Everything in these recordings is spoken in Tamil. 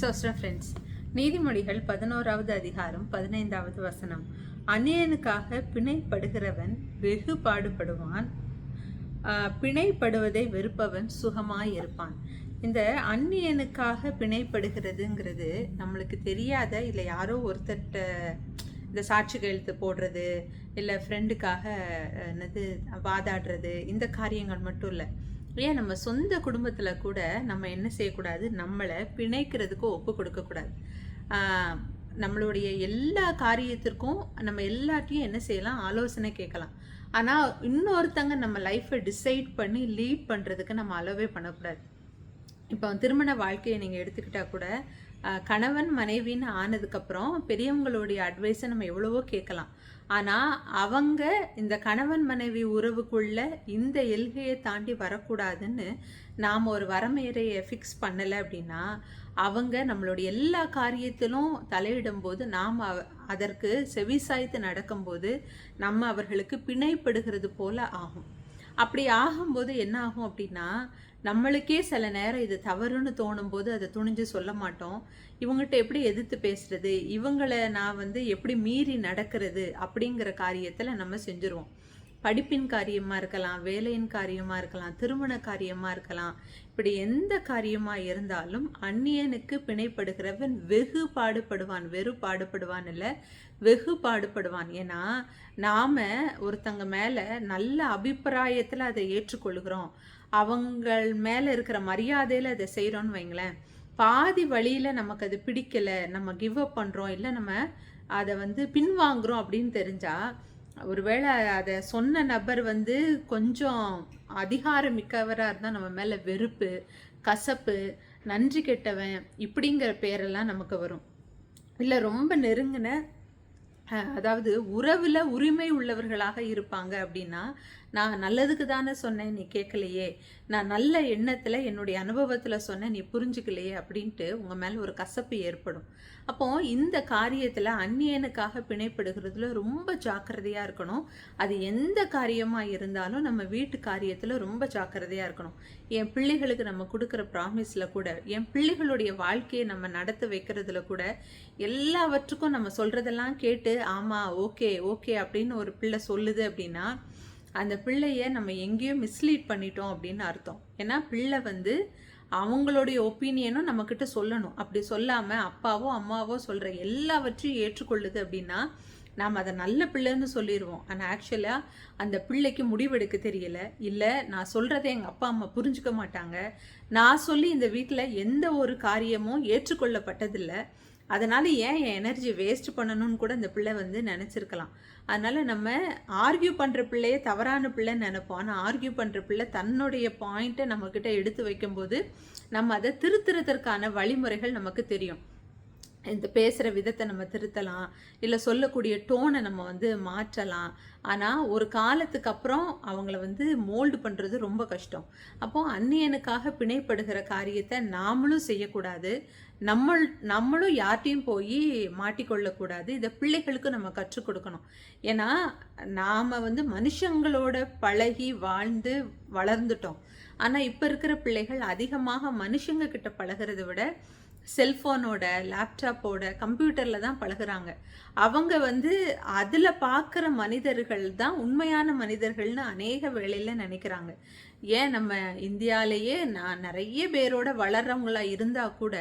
சோஸ்டா ஃப்ரெண்ட்ஸ் நீதிமொழிகள் பதினோராவது அதிகாரம் பதினைந்தாவது வசனம். அந்நியனுக்காக பிணைப்படுகிறவன் வெகு பாடுபடுவான் பிணைப்படுவதை வெறுப்பவன் சுகமாய் இருப்பான். இந்த அந்நியனுக்காக பிணைப்படுகிறதுங்கிறது நம்மளுக்கு தெரியாத இல்லை யாரோ ஒருத்தர்கிட்ட இந்த சாட்சி கையெழுத்து போடுறது இல்லை ஃப்ரெண்டுக்காக என்னது வாதாடுறது இந்த காரியங்கள் மட்டும் இல்லை. ஏன் நம்ம சொந்த குடும்பத்தில் கூட நம்ம என்ன செய்யக்கூடாது? நம்மளை பிணைக்கிறதுக்கு ஒப்பு கொடுக்கக்கூடாது. நம்மளுடைய எல்லா காரியத்திற்கும் நம்ம எல்லாத்தையும் என்ன செய்யலாம்? ஆலோசனை கேட்கலாம். ஆனால் இன்னொருத்தங்க நம்ம லைஃப்பை டிசைட் பண்ணி லீட் பண்ணுறதுக்கு நம்ம அலோவே பண்ணக்கூடாது. இப்போ திருமண வாழ்க்கையை நீங்கள் எடுத்துக்கிட்டால் கூட கணவன் மனைவின்னு ஆனதுக்கப்புறம் பெரியவங்களுடைய அட்வைஸை நம்ம எவ்வளவோ கேட்கலாம். ஆனால் அவங்க இந்த கணவன் மனைவி உறவுக்குள்ள இந்த எல்கையை தாண்டி வரக்கூடாதுன்னு நாம் ஒரு வரமேறையை ஃபிக்ஸ் பண்ணலை அப்படின்னா அவங்க நம்மளுடைய எல்லா காரியத்திலும் தலையிடும்போது நாம் அதற்கு செவிசாய்த்து நடக்கும்போது நம்ம அவர்களுக்கு பிணைப்படுகிறது போல ஆகும். அப்படி ஆகும்போது என்ன ஆகும் அப்படின்னா நம்மளுக்கே சில நேரம் இது தவறுன்னு தோணும் போது அதை துணிஞ்சு சொல்ல மாட்டோம். இவங்ககிட்ட எப்படி எதிர்த்து பேசுறது? இவங்களை நான் வந்து எப்படி மீறி நடக்கிறது அப்படிங்கிற காரியத்தில் நம்ம செஞ்சுருவோம். படிப்பின் காரியமாக இருக்கலாம் வேலையின் காரியமாக இருக்கலாம் திருமண காரியமாக இருக்கலாம். இப்படி எந்த காரியமாக இருந்தாலும் அந்நியனுக்கு பிணைப்படுகிறவன் வெகு பாடுபடுவான் வெறு பாடுபடுவான் இல்லை வெகு பாடுபடுவான். ஏன்னா நாம் ஒருத்தங்க மேலே நல்ல அபிப்பிராயத்தில் அதை ஏற்றுக்கொள்கிறோம். அவங்கள் மேலே இருக்கிற மரியாதையில் அதை செய்கிறோன்னு வைங்களேன். பாதி வழியில் நமக்கு அது பிடிக்கலை நம்ம கிவ் அப் பண்ணுறோம் இல்லை நம்ம அதை வந்து பின்வாங்குறோம் அப்படின்னு தெரிஞ்சால் ஒருவேளை அதை சொன்ன நபர் வந்து கொஞ்சம் அதிகாரம் மிக்கவராக இருந்தால் நம்ம மேலே வெறுப்பு கசப்பு நன்றி கெட்டவன் இப்படிங்கிற பேரெல்லாம் நமக்கு வரும். இல்லை ரொம்ப நெருங்கின அதாவது உறவில் உரிமை உள்ளவர்களாக இருப்பாங்க அப்படின்னா நான் நல்லதுக்கு தானே சொன்னேன் நீ கேட்கலையே. நான் நல்ல எண்ணத்தில் என்னுடைய அனுபவத்தில் சொன்னேன் நீ புரிஞ்சுக்கலையே அப்படின்ட்டு உங்கள் மேலே ஒரு கசப்பு ஏற்படும். அப்போ இந்த காரியத்தில் அந்நியனுக்காக பிணைப்படுகிறதுல ரொம்ப ஜாக்கிரதையாக இருக்கணும். அது எந்த காரியமாக இருந்தாலும் நம்ம வீட்டு காரியத்தில் ரொம்ப ஜாக்கிரதையாக இருக்கணும். என் பிள்ளைகளுக்கு நம்ம கொடுக்குற ப்ராமிஸில் கூட என் பிள்ளைகளுடைய வாழ்க்கையை நம்ம நடத்த வைக்கிறதுல கூட எல்லாவற்றுக்கும் நம்ம சொல்கிறதெல்லாம் கேட்டு ஆமாம் ஓகே ஓகே அப்படின்னு ஒரு பிள்ளை சொல்லுது அப்படின்னா அந்த பிள்ளைய நம்ம எங்கேயோ மிஸ்லீட் பண்ணிட்டோம் அப்படின்னு அர்த்தம். ஏன்னா பிள்ளை வந்து அவங்களுடைய ஒப்பீனியனும் நம்மக்கிட்ட சொல்லணும். அப்படி சொல்லாமல் அப்பாவோ அம்மாவோ சொல்கிற எல்லாவற்றையும் ஏற்றுக்கொள்ளுது அப்படின்னா நாம் அதை நல்ல பிள்ளைன்னு சொல்லிடுவோம் ஆனால் ஆக்சுவலாக அந்த பிள்ளைக்கு முடிவெடுக்க தெரியல. இல்லை நான் சொல்கிறத எங்கள் அப்பா அம்மா புரிஞ்சுக்க மாட்டாங்க. நான் சொல்லி இந்த வீட்டில் எந்த ஒரு காரியமும் ஏற்றுக்கொள்ளப்பட்டதில்லை. அதனால் ஏன் என் எனர்ஜி வேஸ்ட் பண்ணணும்னு கூட இந்த பிள்ளை வந்து நினச்சிருக்கலாம். அதனால் நம்ம ஆர்கியூ பண்ணுற பிள்ளையே தவறான பிள்ளைன்னு நினைப்போம். ஆனால் ஆர்கியூ பண்ணுற பிள்ளை தன்னுடைய பாயிண்ட்டை நம்மக்கிட்ட எடுத்து வைக்கும்போது நம்ம அதை திருத்துறதற்கான வழிமுறைகள் நமக்கு தெரியும். இந்த பேசுகிற விதத்தை நம்ம திருத்தலாம் இல்லை சொல்லக்கூடிய டோனை நம்ம வந்து மாற்றலாம். ஆனால் ஒரு காலத்துக்கு அப்புறம் அவங்கள வந்து மோல்டு பண்ணுறது ரொம்ப கஷ்டம். அப்போ அந்நியனுக்காக பிணைப்படுகிற காரியத்தை நாமளும் செய்யக்கூடாது. நம்ம நம்மளும் யார்ட்டையும் போய் மாட்டிக்கொள்ளக்கூடாது. இதை பிள்ளைகளுக்கு நம்ம கற்றுக் கொடுக்கணும். ஏன்னா நாம் வந்து மனுஷங்களோட பழகி வாழ்ந்து வளர்ந்துட்டோம். ஆனால் இப்போ இருக்கிற பிள்ளைகள் அதிகமாக மனுஷங்க கிட்ட பழகிறத விட செல்ஃபோனோட லேப்டாப்போட கம்ப்யூட்டரில் தான் பழகுறாங்க. அவங்க வந்து அதில் பார்க்குற மனிதர்கள் தான் உண்மையான மனிதர்கள்னு அநேக வேளையில் நினைக்கிறாங்க. ஏன் நம்ம இந்தியாலேயே நான் நிறைய பேரோட வளர்றவங்களா இருந்தால் கூட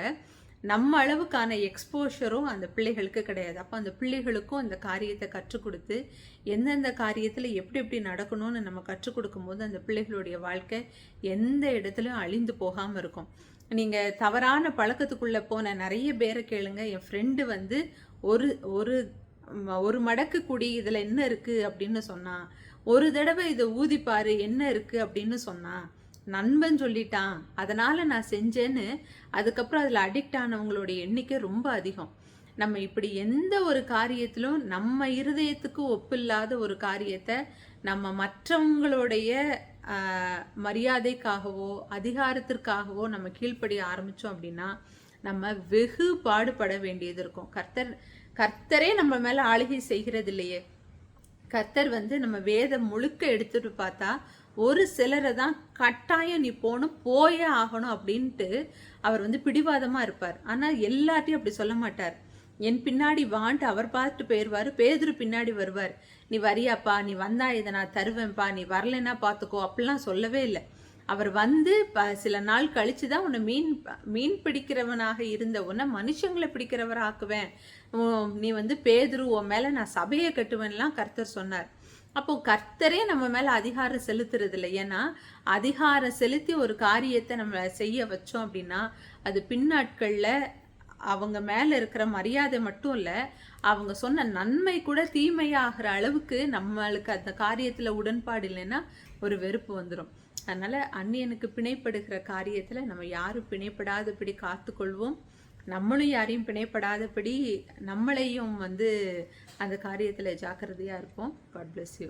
நம்ம அளவுக்கான எக்ஸ்போஷரும் அந்த பிள்ளைகளுக்கு கிடையாது. அப்போ அந்த பிள்ளைகளுக்கும் அந்த காரியத்தை கற்றுக் கொடுத்து எந்தெந்த காரியத்தில் எப்படி எப்படி நடக்கணும்னு நம்ம கற்றுக் கொடுக்கும்போது அந்த பிள்ளைகளுடைய வாழ்க்கை எந்த இடத்துலையும் அழிந்து போகாமல் இருக்கும். நீங்கள் தவறான பழக்கத்துக்குள்ளே போன நிறைய பேரை கேளுங்க. என் ஃப்ரெண்டு வந்து ஒரு ஒரு ஒரு மடக்கு குடி இதில் என்ன இருக்குது அப்படின்னு சொன்னான் ஒரு தடவை இதை ஊதிப்பாரு என்ன இருக்குது அப்படின்னு சொன்னான் நண்பன் சொல்லிட்டான் அதனால் நான் செஞ்சேன்னு அதுக்கப்புறம் அதில் அடிக்ட் ஆனவங்களுடைய எண்ணிக்கை ரொம்ப அதிகம். நம்ம இப்படி எந்த ஒரு காரியத்திலும் நம்ம இருதயத்துக்கு ஒப்பில்லாத ஒரு காரியத்தை நம்ம மற்றவங்களுடைய மரியாதைக்காகவோ அதிகாரத்திற்காகவோ நம்ம கீழ்ப்படிய ஆரம்பித்தோம் அப்படின்னா நம்ம வெகு பாடுபட வேண்டியது இருக்கும். கர்த்தர் கர்த்தரே நம்ம மேலே ஆளுகை செய்கிறது இல்லையே கர்த்தர் வந்து நம்ம வேதம் முழுக்க எடுத்துட்டு பார்த்தா ஒரு சிலரை தான் கட்டாயம் நீ போகணும் போயே ஆகணும் அப்படின்ட்டு அவர் வந்து பிடிவாதமாக இருப்பார். ஆனால் எல்லாத்தையும் அப்படி சொல்ல மாட்டார். என் பின்னாடி வான்ட்டு அவர் பார்த்துட்டு போயிடுவார் பேதுரு பின்னாடி வருவார். நீ வரியாப்பா நீ வந்தா இதை நான் தருவேன்ப்பா நீ வரலைன்னா பார்த்துக்கோ அப்படிலாம் சொல்லவே இல்லை. அவர் வந்து ப சில நாள் கழித்து தான் உன்னை மீன் மீன் பிடிக்கிறவனாக இருந்த உன்னை மனுஷங்களை பிடிக்கிறவர் ஆக்குவேன். நீ வந்து பேதுரு உன் மேலே நான் சபையை கட்டுவேன்லாம் கர்த்தர் சொன்னார். அப்போ கர்த்தரே நம்ம மேலே அதிகாரம் செலுத்துறது இல்லை ஏன்னா அதிகாரம் செலுத்தி ஒரு காரியத்தை நம்ம செய்ய வச்சோம் அப்படின்னா அது பின்னாட்களில் அவங்க மேலே இருக்கிற மரியாதை மட்டும் இல்லை அவங்க சொன்ன நன்மை கூட தீமையாகிற அளவுக்கு நம்மளுக்கு அந்த காரியத்தில் உடன்பாடு இல்லைன்னா ஒரு வெறுப்பு வந்துடும் அதனால் அந்நியனுக்கு பிணைப்படுகிற காரியத்தில் நம்ம யாரும் பிணைப்படாதபடி காத்துக்கொள்வோம். நம்மளும் யாரையும் பிணைப்படாதபடி நம்மளையும் வந்து அந்த காரியத்தில் ஜாக்கிரதையாக இருப்போம். God bless you